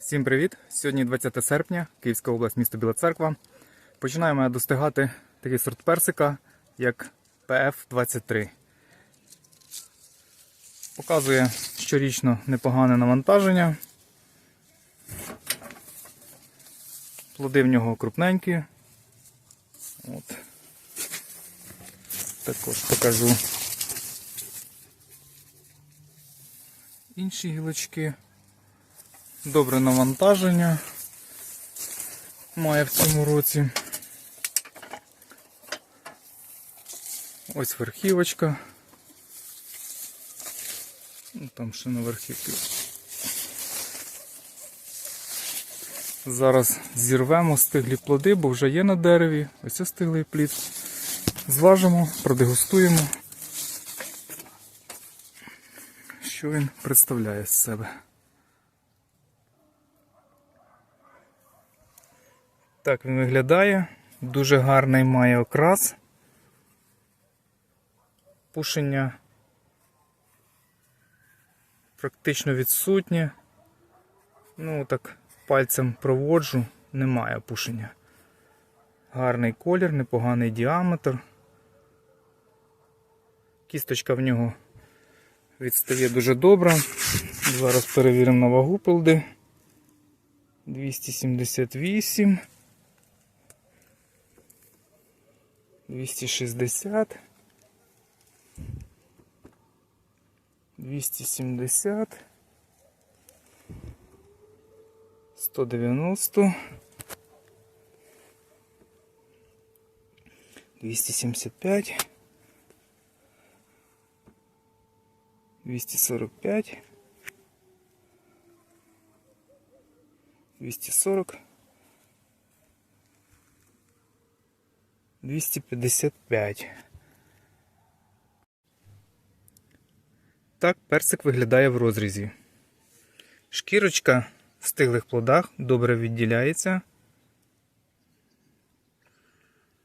Всім привіт! Сьогодні 20 серпня, Київська область, місто Біла Церква. Починаємо достигати такий сорт персика, як PF23. Показує щорічно непогане навантаження. Плоди в нього крупненькі. От. Також покажу інші гілочки. Добре навантаження має в цьому році. Ось верхівочка. Ну, Там ще на верхівці. Зараз зірвемо стиглі плоди, бо вже є на дереві. Ось стиглий плід. Зважимо, продегустуємо, що він представляє з себе. Так він виглядає. Дуже гарний має окрас. Пушення практично відсутнє. Ну, так, пальцем проводжу, немає пушення. Гарний колір, непоганий діаметр. Кісточка в нього відстає дуже добре. Зараз перевіримо на вагу пилди. 278. 260, 270, 190, 275, 245, 240, 255. Так персик виглядає в розрізі. Шкірочка в стиглих плодах добре відділяється.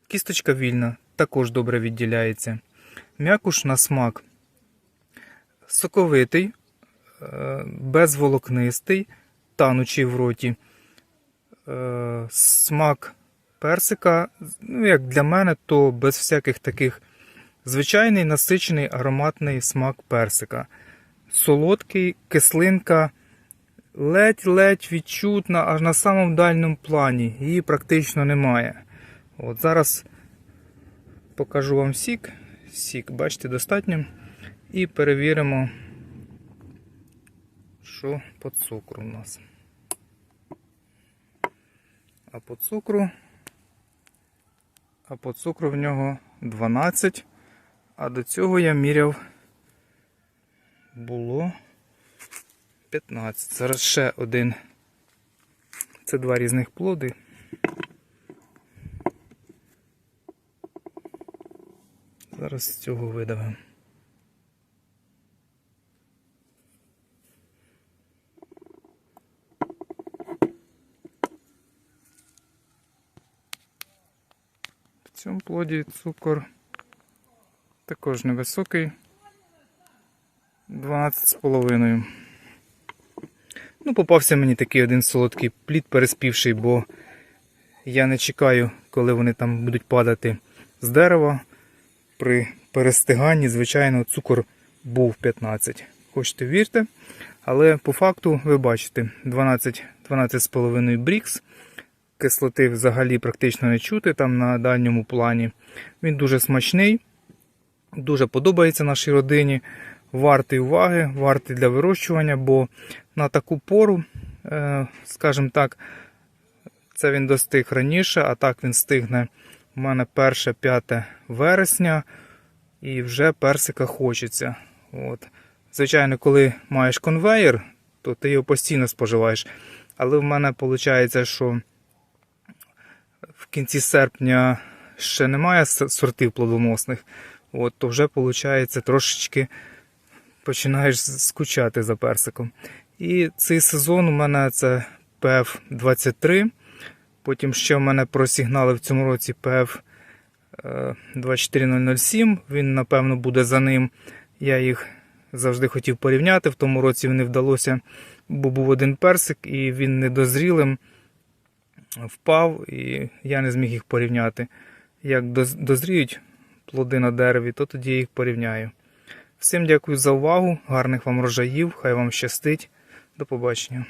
Кісточка вільна, також добре відділяється. М'якуш на смак соковитий, е, безволокнистий, танучий в роті. Е, Смак персика, ну, як для мене, то без всяких таких звичайний насичений ароматний смак персика. Солодкий, кислинка, ледь-ледь відчутна, аж на самому дальньому плані. Її практично немає. От Зараз покажу вам сік. Сік, бачите, достатньо. І перевіримо, що по цукру у нас. А по цукру а по цукру в нього 12. А до цього я міряв було 15. Зараз ще один. Це два різних плоди. Зараз цього видавимо. Цьому плоді цукор також невисокий. 12,5. Ну, попався мені такий один солодкий плід переспівший, бо я не чекаю, коли вони там будуть падати з дерева. При перестиганні, звичайно, цукор був 15. Хочете вірте. Але по факту ви бачите 12 12,5 брікс. Кислоти взагалі практично не чути там на дальньому плані. Він дуже смачний, дуже подобається нашій родині. Вартий уваги, вартий для вирощування, бо на таку пору, е, скажімо так, це він достиг раніше, а так він стигне у мене 1-5 вересня і вже персика хочеться. От. Звичайно, коли маєш конвейер, то ти його постійно споживаєш. Але в мене виходить, що в кінці серпня ще немає сортів плодоносних, от, то вже виходить трошечки починаєш скучати за персиком. І цей сезон у мене це PF 23. Потім ще в мене просігнали в цьому році PF 24007. Він, напевно, буде за ним. Я їх завжди хотів порівняти. В тому році не вдалося бо був один персик, і він недозрілим впав, і я не зміг їх порівняти. Як доз- дозріють плоди на дереві, то тоді я їх порівняю. Всім дякую за увагу, гарних вам рожаїв, хай вам щастить. До побачення.